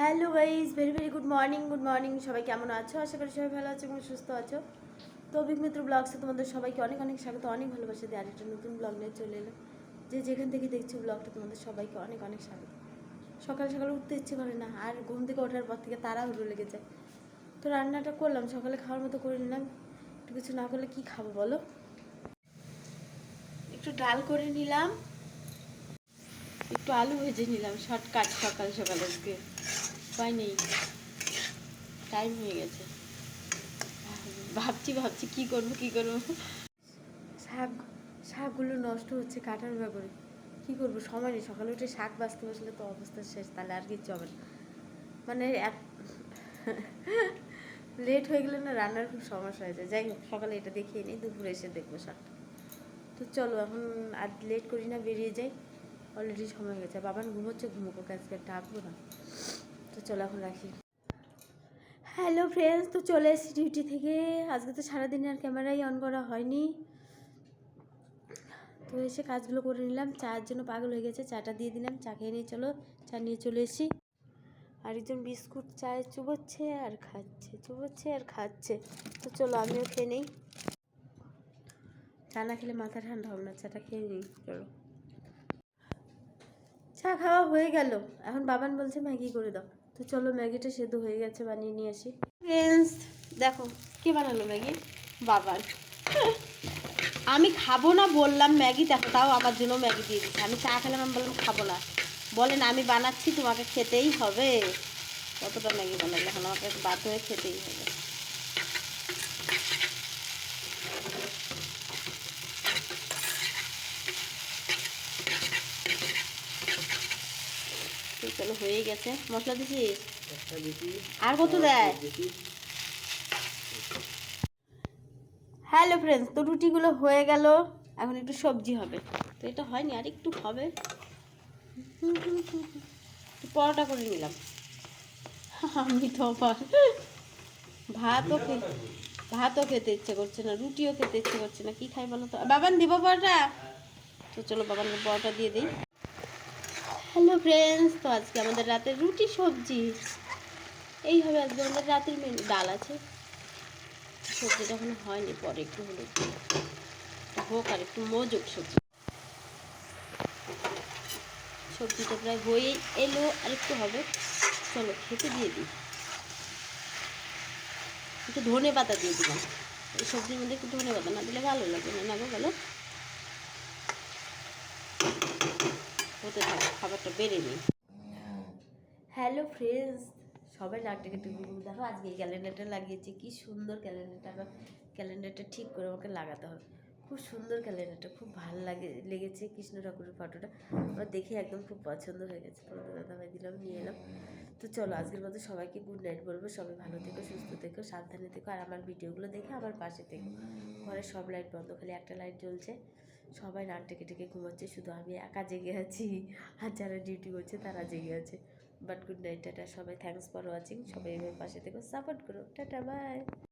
Hello guys very very good morning good morning সবাই কেমন আছো? আশা করি সবাই ভালো আছো এবং সুস্থ আছো। তো অভিক মিত্র ব্লগসে তোমাদের সবাইকে অনেক অনেক স্বাগত, অনেক ভালোবাসা দিয়ে আরেকটা নতুন ব্লগ নিয়ে চলে এলো যে যেখান থেকে দেখছ ব্লগটা তোমাদের সবাইকে অনেক অনেক স্বাগত। সকাল সকালে উঠতে ইচ্ছে করে না, আর ঘুম থেকে ওঠার পর থেকে তারা উড়ে লেগে যায়। তো রান্নাটা করলাম, সকালে খাওয়ার মতো করে নিলাম। একটু কিছু না করলে কি খাব বলো? একটু ডাল করে নিলাম। একটু আলু ভেজে নিলাম, শর্টকাট সকাল সকাল আজকে। উপায় নেই। টাইম হয়ে গেছে। ভাবছি ভাবছি কি করব কি করব? শাক, শাকগুলো নষ্ট হচ্ছে কাটার ব্যাপারে। কি করব? সময় নেই। সকালে উঠে শাক বাঁচতে বসলে তো অবস্থা শেষ, তাহলে আর কিচ্ছু হবে না। মানে এক লেট হয়ে গেলে না রান্নার খুব সমস্যা হয়ে যায়। যাই হোক, সকালে এটা দেখিয়ে নিই, দুপুরে এসে দেখব শাকটা তো চলো, এখন আর লেট করি না, বেরিয়ে যাই। অলরেডি সময় হয়ে গেছে। বাবান ঘুমোচ্ছে, ঘুমোকো আজকে ডাকবো না তো চলো এখন রাখি। হ্যালো ফ্রেন্ডস তো চলে এসেছি ডিউটি থেকে। আজকে তো সারাদিন আর ক্যামেরাই অন করা হয়নি। তো এসে কাজগুলো করে নিলাম। চায়ের জন্য পাগল হয়ে গেছে, চাটা দিয়ে দিলাম, চা খেয়ে নিয়ে চলো, চা নিয়ে চলে এসেছি। আরেকজন বিস্কুট চায়ে চুবোচ্ছে আর খাচ্ছে, চুবোচ্ছে আর খাচ্ছে। তো চলো আমিও খেয়ে নেই। চা না খেলে মাথা ঠান্ডা হবে না, চাটা খেয়ে নিই, চলো। চা খাওয়া হয়ে গেল। এখন বাবান বলছে, ম্যাগি করে দাও। তো চলো ম্যাগিটা সেদ্ধ হয়ে গেছে, বানিয়ে নিয়ে আসি। ফ্রেন্ডস দেখো, কে বানালো ম্যাগি? বাবার। আমি খাব না বললাম ম্যাগি, দেখো, তাও আমার জন্য ম্যাগি দিয়ে দিচ্ছে। আমি চা খেলাম, আমি বললাম খাব না। বলেন, আমি বানাচ্ছি, তোমাকে খেতেই হবে। কতটা ম্যাগি বানালে? এখন আমাকে বাধ্য হয়ে খেতেই হবে। চলো হয়ে গেছে। মশলা দিছিস? আর কত দেয়? হ্যালো ফ্রেন্ডস তো রুটিগুলো হয়ে গেল। এখন একটু সবজি হবে। তো এটা হয়নি আর একটু হবে। পরোটা করে নিলাম। আমি তো আবার ভাতও খে ভাতও খেতে ইচ্ছে করছে না রুটিও খেতে ইচ্ছে করছে না। কি খাই বলো তো? বাবান দিব পরোটা? তো চলো বাবানকে পরোটা দিয়ে দিই। হ্যালো ফ্রেন্ডস, তো আজকে আমাদের রাতে রুটি সবজি। এই হবে আজকে আমাদের রাতের মেনু ডাল আছে। সবজিটা এখনও হয়নি, পরে একটু হলো। হোক আর একটু মজুক সবজি। সবজিটা প্রায় হয়ে এলো, আর একটু হবে। চলো খেতে দিয়ে দিই। একটু ধনে পাতা দিয়ে দিলাম। এই সবজির মধ্যে একটু ধনে পাতা না দিলে ভালো লাগবে না। না গো বলো। হতে থাক খাবারটা বেড়ে নিই হ্যালো ফ্রেন্ডস, সবাই লাটে কেটে দেখো, আজকে এই ক্যালেন্ডারটা লাগিয়েছি। কি সুন্দর ক্যালেন্ডারটা আমার ক্যালেন্ডারটা ঠিক করে আমাকে লাগাতে হবে। খুব সুন্দর ক্যালেন্ডারটা, খুব ভালো লাগে, লেগেছে কৃষ্ণ ঠাকুরের ফটোটা। আমার দেখে একদম খুব পছন্দ হয়ে গেছে। তোমাদের দাদাভাই দিলাম, নিয়ে এলাম। তো চলো, আজকের মতো সবাইকে গুড নাইট বলব। সবাই ভালো থেকো, সুস্থ থেকো, সাবধানে থেকো। আর আমার ভিডিওগুলো দেখে আমার পাশে থেকো। ঘরের সব লাইট বন্ধ, খালি একটা লাইট জ্বলছে। সবাই রাত ডেকে টেকে ঘুমাচ্ছে, শুধু আমি একা জেগে আছি। আর যারা ডিউটি করছে, তারা জেগে আছে। But good night tata. সবাই থ্যাংকস ফর ওয়াচিং সবাই এভাবে পাশে থেকো সাপোর্ট করো। Tata bye